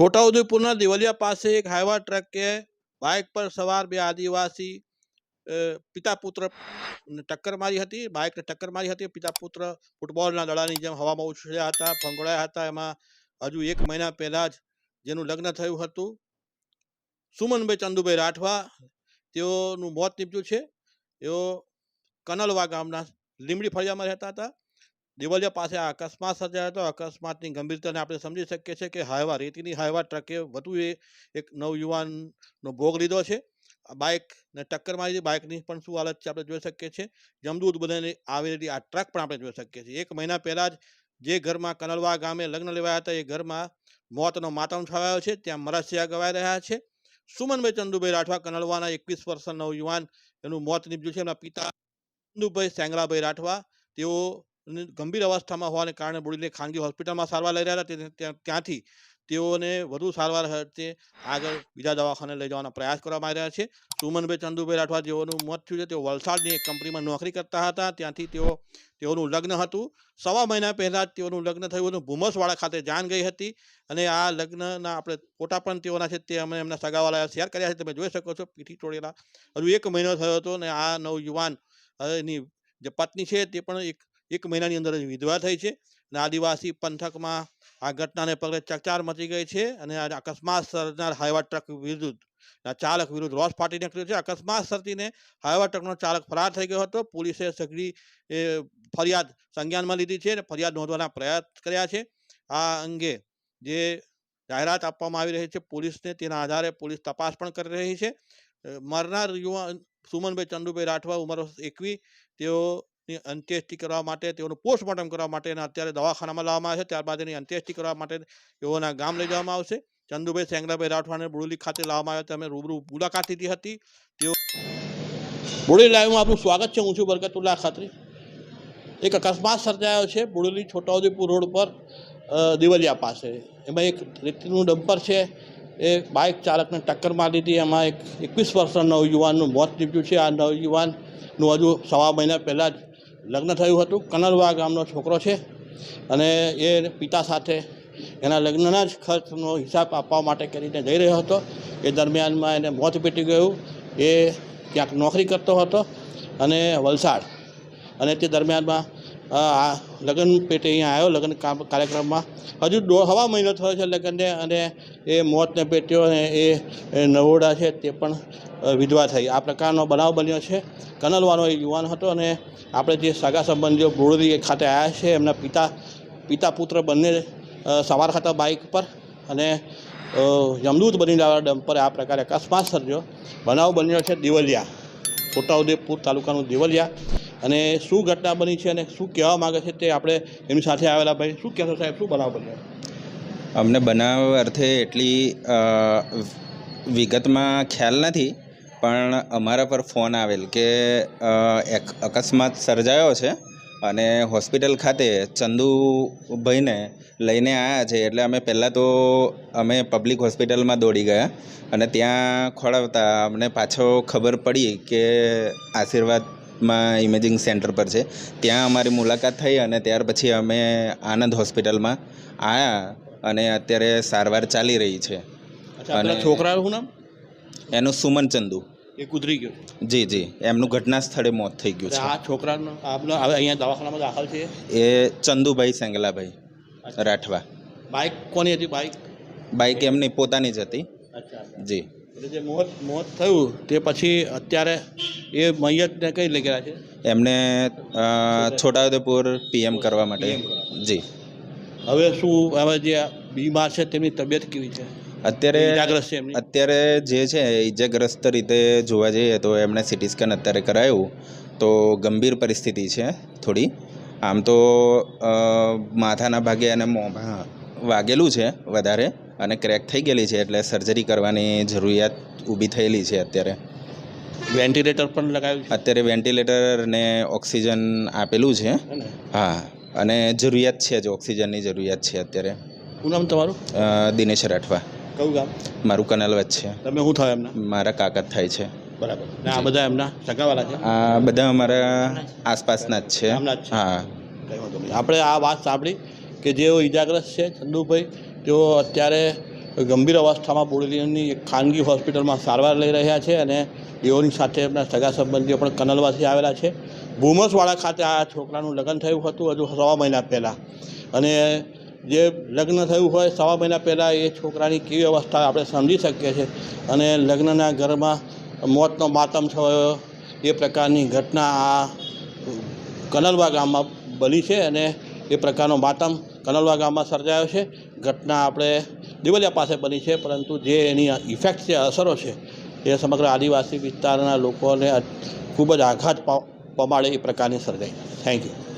છોટાઉદેપુરના દેવલિયા પાસે એક હાઈવા ટ્રકે બાઇક પર સવાર બે આદિવાસી પિતા પુત્ર ટક્કર મારી હતી. બાઇકને ટક્કર મારી હતી. પિતા પુત્ર ફૂટબોલના દડાની જેમ હવામાં ઉછળ્યા હતા ફંગોળાયા હતા. એમાં હજુ એક મહિના પહેલા જ જેનું લગ્ન થયું હતું. સુમનભાઈ ચંદુભાઈ રાઠવા, તેઓનું મોત નીપજ્યું છે. તેઓ કનલવા ગામના લીમડી ફળિયામાં રહેતા હતા. દેવલિયા પાસે આ અકસ્માત સર્જાયો હતો. અકસ્માતની ગંભીરતાને આપણે સમજી શકીએ છીએ કે હાઈવા, રેતીની હાઈવા ટ્રકે વધુ એ એક નવયુવાનનો ભોગ લીધો છે. બાઇકને ટક્કર મારી હતી બાઇકની પણ શું હાલત છે આપણે જોઈ શકીએ છીએ. જમદૂત બધાને આવેલી આ ટ્રક પણ આપણે જોઈ શકીએ છીએ. એક મહિના પહેલાં જ જે ઘરમાં કનલવા ગામે લગ્ન લેવાયા હતા, એ ઘરમાં મોતનો માતમ છવાયો છે. ત્યાં મરસિયા ગવાઈ રહ્યા છે. સુમનભાઈ ચંદુભાઈ રાઠવા કનલવાના એકવીસ વર્ષના નવયુવાન એનું મોત નીપજ્યું છે. એમના પિતા ચંદુભાઈ સેંગલાભાઈ રાઠવા. તેઓ ગંભીર અવસ્થામાં હોવાને કારણે બોડીને ખાનગી હોસ્પિટલમાં સારવાર લઈ રહ્યા હતા. ત્યાંથી તેઓને વધુ સારવાર અર્થે આગળ બીજા દવાખાને લઈ જવાના પ્રયાસ કરવામાં આવી રહ્યા છે. સુમનભાઈ ચંદુભાઈ રાઠવા જેઓનું મોત થયું છે, તેઓ વલસાડની એક કંપનીમાં નોકરી કરતા હતા. ત્યાંથી તેઓ, તેઓનું લગ્ન હતું. સવા મહિના પહેલાં જ તેઓનું લગ્ન થયું હતું. ભૂમસવાડા ખાતે જાન ગઈ હતી અને આ લગ્નના આપણે ફોટા પણ તેઓના છે તે અમે એમના સગાવાળાએ શેર કર્યા છે. તમે જોઈ શકો છો, પીઠી તોડેલા હજુ એક મહિનો થયો હતો અને આ નવયુવાન એની જે પત્ની છે તે પણ એક એક મહિનાની અંદર જ વિધવા થઈ છે અને આદિવાસી પંથકમાં આ ઘટનાને પગલે ચકચાર મચી ગઈ છે અને આ અકસ્માત સર્જનાર હાઈવા ટ્રક વિરુદ્ધ ચાલક વિરુદ્ધ રોષ ફાટી નીકળ્યો છે. અકસ્માત સર્જીને હાઈવા ટ્રકનો ચાલક ફરાર થઈ ગયો હતો. પોલીસે સઘળી ફરિયાદ સંજ્ઞાનમાં લીધી છે અને ફરિયાદ નોંધવાના પ્રયાસ કર્યા છે. આ અંગે જે જાહેરાત આપવામાં આવી રહી છે, પોલીસને તેના આધારે પોલીસ તપાસ પણ કરી રહી છે. મરનાર યુવાન સુમનભાઈ ચંદુભાઈ રાઠવા ઉંમર એકવી. તેઓની અંત્યેષ્ટિ કરવા માટે, તેઓનું પોસ્ટમોર્ટમ કરવા માટે અને અત્યારે દવાખાનામાં લાવવામાં આવે છે. ત્યારબાદ એની અંત્યેષ્ટિ કરવા માટે તેઓના ગામ લઈ જવામાં આવશે. ચંદુભાઈ સેંગલાભાઈ રાઠવાને બુડુલી ખાતે લાવવામાં આવ્યા તમે રૂબરૂ મુલાકાત લીધી હતી. તેઓ બુડુલી લાઈવમાં આપનું સ્વાગત છે. હું છું બરકતુલ્લા ખાતરી. એક અકસ્માત સર્જાયો છે બુડેલી છોટાઉદેપુર રોડ પર દેવલિયા પાસે. એમાં એક રેતીનું ડમ્પર છે. એ બાઇક ચાલકને ટક્કર મારી હતી એમાં એક એકવીસ વર્ષના નવયુવાનનું મોત નીપજ્યું છે. આ નવયુવાનનું હજુ સવા મહિના પહેલાં જ લગ્ન થયું હતું. કનલવા ગામનો છોકરો છે અને એ પિતા સાથે એના લગ્નના જ ખર્ચનો હિસાબ આપવા માટે કરીને જઈ રહ્યો હતો. એ દરમિયાનમાં એને મોત પેટી ગયું. એ ક્યાંક નોકરી કરતો હતો અને વલસાડ અને તે દરમિયાનમાં લગ્ન પેટે અહીંયા આવ્યો, લગ્ન કાર્યક્રમમાં. હજુ દો, હવા મહિનો થયો છે લગ્નને અને એ મોતને પેટ્યો અને એ નવોડા છે તે પણ વિધવા થઈ. આ પ્રકારનો બનાવ બન્યો છે. કનલવાનો એ યુવાન હતો અને આપણે જે સગા સંબંધીઓ બોરડી ખાતે આવ્યા છે, એમના પિતા પિતા પુત્ર બંને સવાર હતા બાઇક પર અને જમદૂત બનીને આવેલા ડમ્પરે આ પ્રકારે અકસ્માત સર્જ્યો. બનાવ બન્યો છે દિવલિયા, છોટાઉદેપુર તાલુકાનું દેવલિયા. અને શું ઘટના બની છે અને શું કહેવા માગે છે તે આપણે એમની સાથે આવેલા ભાઈ. શું કહેશો સાહેબ? શું બનાવ બન્યો? અમને બનાવ અર્થે એટલી વિગતમાં ખ્યાલ નથી, પણ અમારા પર ફોન આવેલ કે એક અકસ્માત સર્જાયો છે અને હોસ્પિટલ ખાતે ચંદુભાઈને લઈને આવ્યા છે. એટલે અમે પહેલાં તો, અમે પબ્લિક હોસ્પિટલમાં દોડી ગયા અને ત્યાં ખોળાવતા અમને પાછો ખબર પડી કે આશીર્વાદમાં ઇમેજિંગ સેન્ટર પર છે. ત્યાં અમારી મુલાકાત થઈ અને ત્યાર પછી અમે આનંદ હોસ્પિટલમાં આવ્યા અને અત્યારે સારવાર ચાલી રહી છે. અને- છોકરાનું નામ? એનું સુમન ચંદુ. એ કૂતરી ગયું. જી જી. એમનું ઘટના સ્થળે મોત થઈ ગયું છે. આ છોકરાનો આપનો હવે અહીંયા દવાખાનામાં દાખલ છે? એ ચંદુભાઈ સેંગલાભાઈ રાઠવા. બાઇક કોની હતી બાઇક બાઇક એમની પોતાની જ હતી. અચ્છા. જી. એટલે જે મોત મોત થયું તે પછી અત્યારે એ મૈયતને કઈ લઈ ગયા છે? એમને છોટાઉદેપુર પીએમ કરવા માટે. જી. હવે શું હવે જે બીમાર છે તેમની તબિયત કેવી છે? અત્યારે અત્યારે જે છે ઈજાગ્રસ્ત રીતે જોવા જઈએ તો એમણે સિટી સ્કેન અત્યારે કરાયું. તો ગંભીર પરિસ્થિતિ છે થોડી. આમ તો માથાના ભાગે અને મોંમાં વાગેલું છે વધારે અને ક્રેક થઈ ગયેલી છે એટલે સર્જરી કરવાની જરૂરિયાત ઊભી થયેલી છે અત્યારે. વેન્ટિલેટર પણ લગાવ્યું અત્યારે વેન્ટિલેટર ને ઓક્સિજન આપેલું છે. હા અને જરૂરિયાત છે જ ઓક્સિજનની જરૂરિયાત છે અત્યારે. શું નામ તમારું? દિનેશ રાઠવા. કયું ગામ? મારું કનલવત છે તમે શું થાય એમના? મારા કાકા થાય છે. બરાબર. ને આ બધા એમના સગાવાલા છે? આ બધા અમારા આસપાસના જ છે. હા. આપણે આ વાત સાંભળી કે જેઓ ઈજાગ્રસ્ત છે, ચંદુભાઈ, તેઓ અત્યારે ગંભીર અવસ્થામાં બોડેલીની એક ખાનગી હોસ્પિટલમાં સારવાર લઈ રહ્યા છે અને તેઓની સાથે એમના સગા સંબંધીઓ પણ કનલવાસી આવેલા છે. ભૂમસવાડા ખાતે આ છોકરાનું લગ્ન થયું હતું હજુ સવા મહિના પહેલાં. અને જે લગ્ન થયું હોય, સવા મહિના પહેલાં એ છોકરાની કેવી અવસ્થા આપણે સમજી શકીએ છીએ. અને લગ્નના ઘરમાં મોતનો માતમ થયો, એ પ્રકારની ઘટના આ કનલવા ગામમાં બની છે અને એ પ્રકારનો માતમ કનલવા ગામમાં સર્જાયો છે. ઘટના આપણે દેવલિયા પાસે બની છે, પરંતુ જે એની ઇફેક્ટ છે, અસરો છે, એ સમગ્ર આદિવાસી વિસ્તારના લોકોને ખૂબ જ આઘાત પમાડે એ પ્રકારની સર્જાઈ. Thank you